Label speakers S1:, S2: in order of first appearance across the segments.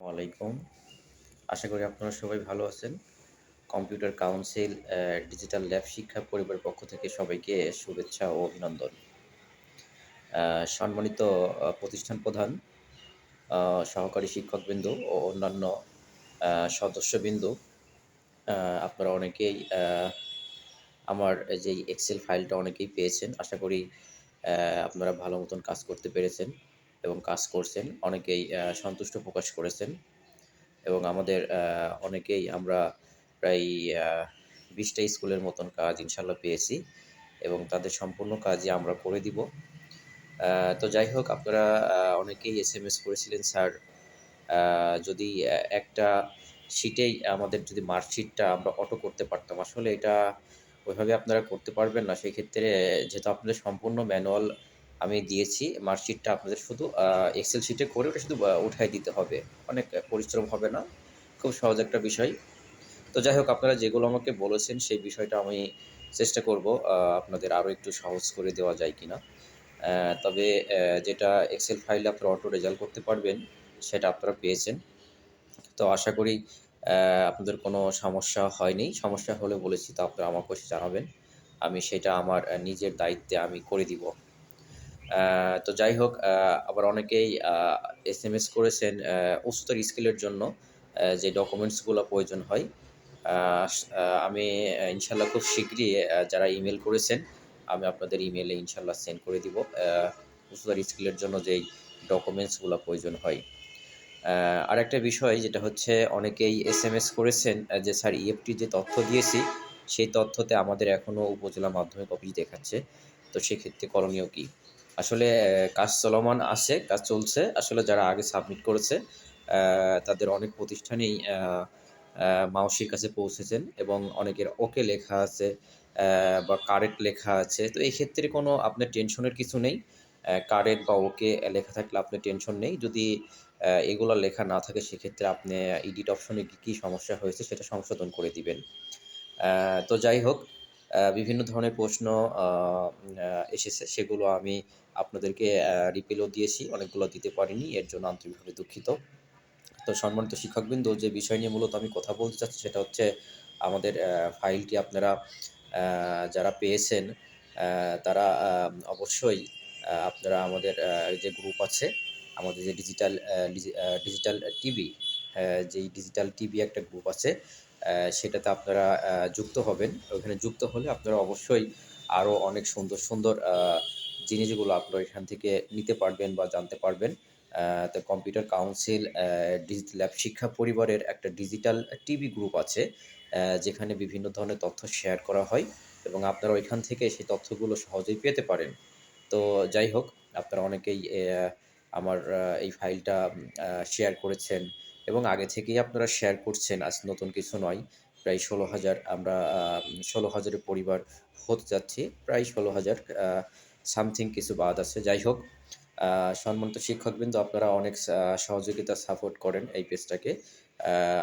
S1: ওয়ালাইকুম আশা করি আপনারা সবাই ভালো আছেন। কম্পিউটার কাউন্সিল ডিজিটাল ল্যাব শিক্ষা পরিবারের পক্ষ থেকে সবাইকে শুভেচ্ছা ও অভিনন্দন। সম্মানিত প্রতিষ্ঠান প্রধান সহকারী শিক্ষকবৃন্দ ও অন্যান্য সদস্যবৃন্দ আপনারা অনেকেই আমার যে এক্সেল ফাইলটা অনেকেই পেয়েছেন। আশা করি আপনারা ভালো মতন কাজ করতে পেরেছেন। এবং কাজ করছেন, অনেকেই সন্তুষ্ট প্রকাশ করেছেন এবং আমাদের অনেকেই আমরা প্রায় বিশটা স্কুলের মতন কাজ ইনশাল্লাহ পেয়েছি এবং তাদের সম্পূর্ণ কাজই আমরা করে দিব। তো যাই হোক, আপনারা অনেকেই এস এম এস করেছিলেন, স্যার যদি একটা শিটেই আমাদের যদি মার্কশিটটা আমরা অটো করতে পারতাম। আসলে এটা ওইভাবে আপনারা করতে পারবেন না। সেক্ষেত্রে, যেহেতু আপনাদের সম্পূর্ণ ম্যানুয়াল আমি দিয়েছি, মার্কশিটটা আপনাদের শুধু এক্সেল শিটে করে ওটা শুধু উঠাই দিতে হবে। অনেক পরিশ্রম হবে না, খুব সহজ একটা বিষয়। তো যাই হোক, আপনারা যেগুলো আমাকে বলেছেন, সেই বিষয়টা আমি চেষ্টা করব আপনাদের আরও একটু সহজ করে দেওয়া যায় কি না তবে যেটা এক্সেল ফাইলে আপনারা অটো রেজাল্ট করতে পারবেন, সেটা আপনারা পেয়েছেন। তো আশা করি আপনাদের কোনো সমস্যা হয়নি। সমস্যা হলে বলেছি, তো আপনারা আমাকে জানাবেন। আমি সেটা আমার নিজের দায়িত্বে আমি করে দিব। তো যাই হোক আবার অনেকেই এস এম এস করেছেন উচ্চতর স্কিলের জন্য যে ডকুমেন্টসগুলো প্রয়োজন হয়। আমি ইনশাল্লাহ খুব শীঘ্রই যারা ইমেল করেছেন, আমি আপনাদের ইমেলে ইনশাল্লাহ সেন্ড করে দিব উচ্চতর স্কিলের জন্য যেই ডকুমেন্টসগুলো প্রয়োজন হয়। আর একটা বিষয় যেটা হচ্ছে, অনেকেই এস এম এস করেছেন যে স্যার ইএফটি যে তথ্য দিয়েছি, সেই তথ্যতে আমাদের এখনও উপজেলা মাধ্যমিক অফিস দেখাচ্ছে, তো সেক্ষেত্রে করণীয় কী? আসলে কাজ চলমান আছে, কাজ চলছে। আসলে যারা আগে সাবমিট করেছে তাদের অনেক প্রতিষ্ঠানেই মাউসির কাছে পৌঁছেছেন এবং অনেকের ওকে লেখা আছে বা কারেক্ট লেখা আছে। তো এই ক্ষেত্রে কোনো আপনার টেনশনের কিছু নেই। কারেক্ট বা ওকে লেখা থাকলে আপনার টেনশন নেই। যদি এগুলো লেখা না থাকে, সেক্ষেত্রে আপনি এডিট অপশনে কী কী সমস্যা হয়েছে, সেটা সংশোধন করে দিবেন। তো যাই হোক বিভিন্ন ধরনের প্রশ্ন এসেছে। সেগুলো আমি আপনাদেরকে রিপেলও দিয়েছি। অনেকগুলো দিতে পারিনি। এর জন্য আন্তরিকভাবে দুঃখিত। তো সম্মানিত শিক্ষকবৃন্দ, যে বিষয় নিয়ে মূলত আমি কথা বলতে চাচ্ছি সেটা হচ্ছে আমাদের ফাইলটি আপনারা যারা পেয়েছেন তারা অবশ্যই আপনারা আমাদের যে গ্রুপ আছে, আমাদের যে ডিজিটাল ডিজিটাল টিভি যেই ডিজিটাল টিভি একটা গ্রুপ আছে সেটাতে আপনারা যুক্ত হবেন। ওখানে যুক্ত হলে আপনারা অবশ্যই আরও অনেক সুন্দর সুন্দর জিনিসগুলো আপনারা এখান থেকে নিতে পারবেন বা জানতে পারবেন। তো কম্পিউটার কাউন্সিল ডিজিটাল ল্যাব শিক্ষা পরিবারের একটা ডিজিটাল টিভি গ্রুপ আছে যেখানে বিভিন্ন ধরনের তথ্য শেয়ার করা হয় এবং আপনারা ওইখান থেকে সেই তথ্যগুলো সহজেই পেতে পারেন। তো যাই হোক, আপনারা অনেকেই আমার এই ফাইলটা শেয়ার করেছেন এবং আগে থেকেই আপনারা শেয়ার করছেন, আজ নতুন কিছু নয়, প্রায় ষোলো হাজার আমরা ষোলো হাজারের পরিবার হতে যাচ্ছি, প্রায় ষোলো হাজার সামথিং কিছু বাদ আছে। যাই হোক সম্মানিত শিক্ষকবৃন্দ, আপনারা অনেক সহযোগিতা সাপোর্ট করেন এই পেজটাকে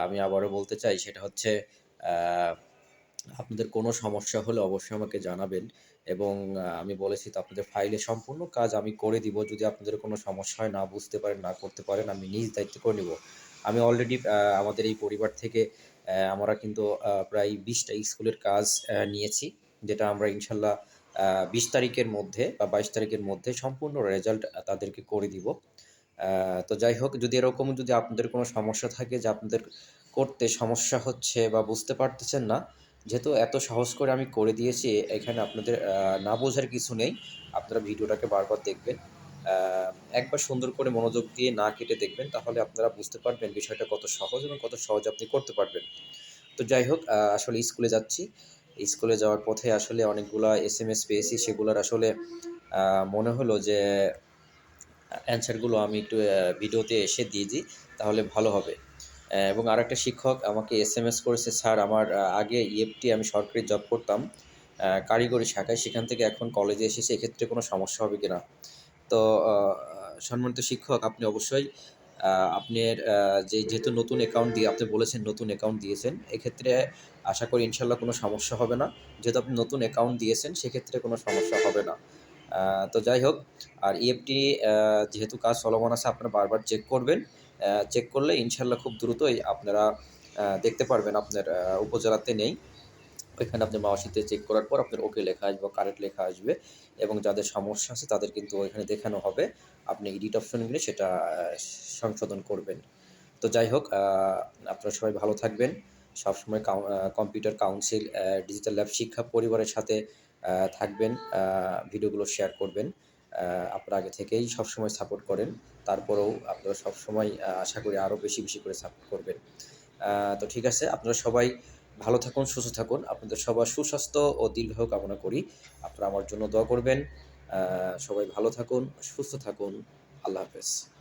S1: আমি আবারও বলতে চাই, সেটা হচ্ছে আপনাদের কোনো সমস্যা হলে অবশ্যই আমাকে জানাবেন এবং আমি বলেছি তো আপনাদের ফাইলে সম্পূর্ণ কাজ আমি করে দিব। যদি আপনাদের কোনো সমস্যা হয়, না বুঝতে পারেন, না করতে পারেন, আমি নিজ দায়িত্ব করে নেব। আমি অলরেডি আমাদের এই পরিবার থেকে আমরা কিন্তু প্রায় বিশটা স্কুলের কাজ নিয়েছি, যেটা আমরা ইনশাল্লাহ বিশ তারিখের মধ্যে বা বাইশ তারিখের মধ্যে সম্পূর্ণ রেজাল্ট তাদেরকে করে দিব। তো যাই হোক, যদি এরকম যদি আপনাদের কোনো সমস্যা থাকে যে আপনাদের করতে সমস্যা হচ্ছে বা বুঝতে পারতেছেন না, যেহেতু এত সহজ করে আমি করে দিয়েছি, এখানে আপনাদের না বোঝার কিছু নেই, আপনারা ভিডিওটাকে বারবার দেখবেন। একবার সুন্দর করে মনোযোগ দিয়ে না কেটে দেখবেন, তাহলে আপনারা বুঝতে পারবেন বিষয়টা কত সহজ এবং কত সহজ আপনি করতে পারবেন। তো যাই হোক আসলে স্কুলে যাচ্ছি। স্কুলে যাওয়ার পথে আসলে অনেকগুলা এস এম এস পেয়েছি, সেগুলোর আসলে মনে হলো যে অ্যান্সারগুলো আমি একটু ভিডিওতে এসে দিয়ে দিই, তাহলে ভালো হবে। এবং আরেকটা শিক্ষক আমাকে এস এম এস করেছে, স্যার, আমার আগে ইএফটি আমি সরকারি জব করতাম কারিগরি শাখায়, সেখান থেকে এখন কলেজে এসেছি, এক্ষেত্রে কোনো সমস্যা হবে কি না তো সম্মানিত শিক্ষক, আপনি অবশ্যই আপনার যে, যেহেতু নতুন অ্যাকাউন্ট দিয়ে, আপনি বলেছেন নতুন অ্যাকাউন্ট দিয়েছেন, এক্ষেত্রে আশা করি ইনশাল্লাহ কোনো সমস্যা হবে না। যেহেতু আপনি নতুন অ্যাকাউন্ট দিয়েছেন, সেক্ষেত্রে কোনো সমস্যা হবে না। তো যাই হোক, আর ইএফটি যেহেতু কাজ চলমান আছে, আপনারা বারবার চেক করবেন। চেক করলে ইনশাল্লাহ খুব দ্রুতই আপনারা দেখতে পারবেন আপনার উপজেলাতে নেই। ওইখানে আপনি মাওয়াশিতে চেক করার পর আপনার ওকে লেখা আসবে কারেক্ট লেখা আসবে এবং যাদের সমস্যা আছে তাদের কিন্তু ওইখানে দেখানো হবে। আপনি এডিট অপশন গেলে সেটা সংশোধন করবেন। তো যাই হোক আপনারা সবাই ভালো থাকবেন। সবসময় কম্পিউটার কাউন্সিল ডিজিটাল ল্যাব শিক্ষা পরিবারের সাথে থাকবেন ভিডিওগুলো শেয়ার করবেন। আপনারা আগে থেকেই সবসময় সাপোর্ট করেন। তারপরেও আপনারা সবসময় আশা করি আরও বেশি বেশি করে সাপোর্ট করবেন। তো ঠিক আছে, আপনারা সবাই ভালো থাকুন, সুস্থ থাকুন। আপনাদের সবার সুস্বাস্থ্য ও দীর্ঘ কামনা করি। আপনারা আমার জন্য দোয়া করবেন। সবাই ভালো থাকুন, সুস্থ থাকুন। আল্লাহ হাফেজ।